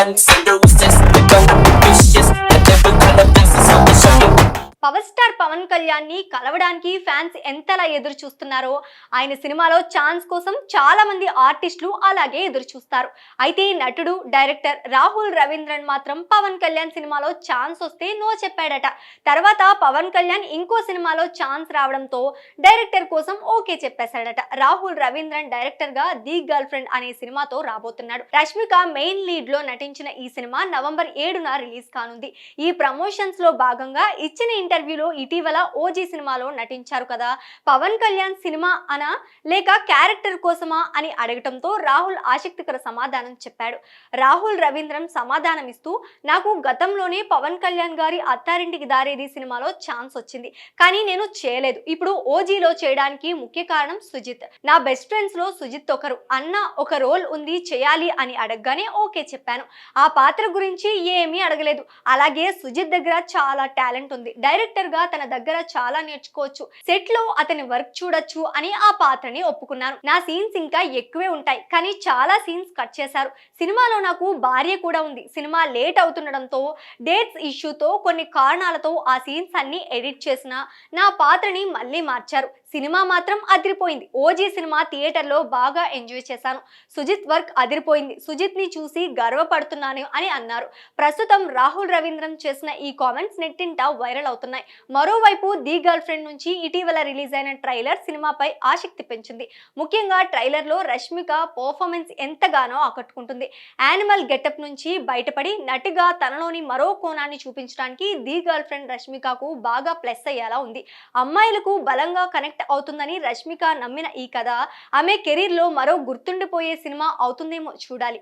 sun, seduces, the go vicious. Power star Pawan కళ్యాణ్ని కలవడానికి fans ఎంతలా ఎదురు చూస్తున్నారో ఆయన సినిమాలో ఛాన్స్ కోసం చాలా మంది ఆర్టిస్టులు అలాగే ఎదురు చూస్తారు. అయితే నటుడు డైరెక్టర్ రాహుల్ రవీంద్రన్ మాత్రం పవన్ కళ్యాణ్ సినిమాలో ఛాన్స్ వస్తే నో చెప్పాడట. తర్వాత పవన్ కళ్యాణ్ ఇంకో సినిమాలో ఛాన్స్ రావడంతో డైరెక్టర్ కోసం ఓకే చెప్పేశాడట. రాహుల్ రవీంద్రన్ డైరెక్టర్గా ది గర్ల్ ఫ్రెండ్ అనే సినిమాతో రాబోతున్నాడు. రష్మిక మెయిన్ లీడ్లో నటించిన ఈ సినిమా నవంబర్ ఏడున రిలీజ్ కానుంది. ఈ ప్రమోషన్స్లో భాగంగా ఇచ్చిన ఇంటర్వ్యూ ఇంటర్వ్యూలో ఇటీవల ఓజీ సినిమాలో నటించారు కదా. పవన్ కళ్యాణ్ సినిమా అనా? లేక క్యారెక్టర్ కోసమా? అని అడగటంతో రాహుల్ ఆసక్తికర సమాధానం చెప్పాడు. రాహుల్ రవీంద్రన్ సమాధానం ఇస్తూ నాకు గతంలోనే పవన్ కళ్యాణ్ గారి అత్తారింటికి దారేది సినిమాలో ఛాన్స్ వచ్చింది. కానీ నేను చేయలేదు. ఇప్పుడు ఓజీలో చేయడానికి ముఖ్య కారణం సుజిత్. నా బెస్ట్ ఫ్రెండ్స్లో సుజిత్ ఒకరు. అన్న ఒక రోల్ ఉంది చేయాలి అని అడగగానే ఓకే చెప్పాను. ఆ పాత్ర గురించి ఏమీ అడగలేదు. అలాగే సుజిత్ దగ్గర చాలా టాలెంట్ ఉంది. డైరెక్టర్ గా తన దగ్గర చాలా నేర్చుకోవచ్చు. సెట్లో అతని వర్క్ చూడొచ్చు అని ఆ పాత్రని ఒప్పుకున్నాను నా సీన్స్ ఇంకా ఎక్కువే ఉంటాయి. కానీ చాలా సీన్స్ కట్ చేశారు. సినిమాలో నాకు భార్య కూడా ఉంది. సినిమా లేట్ అవుతుండడంతో డేట్స్ ఇష్యూతో కొన్ని కారణాలతో ఆ సీన్స్ అన్ని ఎడిట్ చేసిన నా పాత్రని మళ్ళీ మార్చారు. సినిమా మాత్రం అదిరిపోయింది. ఓజీ సినిమా థియేటర్లో బాగా ఎంజాయ్ చేశాను. సుజిత్ వర్క్ అదిరిపోయింది. సుజిత్ని చూసి గర్వపడుతున్నాను అని అన్నారు. ప్రస్తుతం రాహుల్ రవీంద్రన్ చేసిన ఈ కామెంట్స్ నెట్టింట వైరల్ అవుతున్నాయి. మరోవైపు ది గర్ల్ ఫ్రెండ్ నుంచి ఇటీవల రిలీజ్ అయిన ట్రైలర్ సినిమాపై ఆసక్తి పెంచింది. ముఖ్యంగా ట్రైలర్లో రష్మిక పర్ఫార్మెన్స్ ఎంతగానో ఆకట్టుకుంటుంది. యానిమల్ గెటప్ నుంచి బయటపడి నటిగా తనలోని మరో కోణాన్ని చూపించడానికి ది గర్ల్ ఫ్రెండ్ రష్మికకు బాగా ప్లస్ అయ్యేలా ఉంది. అమ్మాయిలకు బలంగా కనెక్ట్ కనెక్ట్ అవుతుందని రష్మిక నమ్మిన ఈ కథ ఆమె కెరీర్లో మరో గుర్తుండిపోయే సినిమా అవుతుందేమో చూడాలి.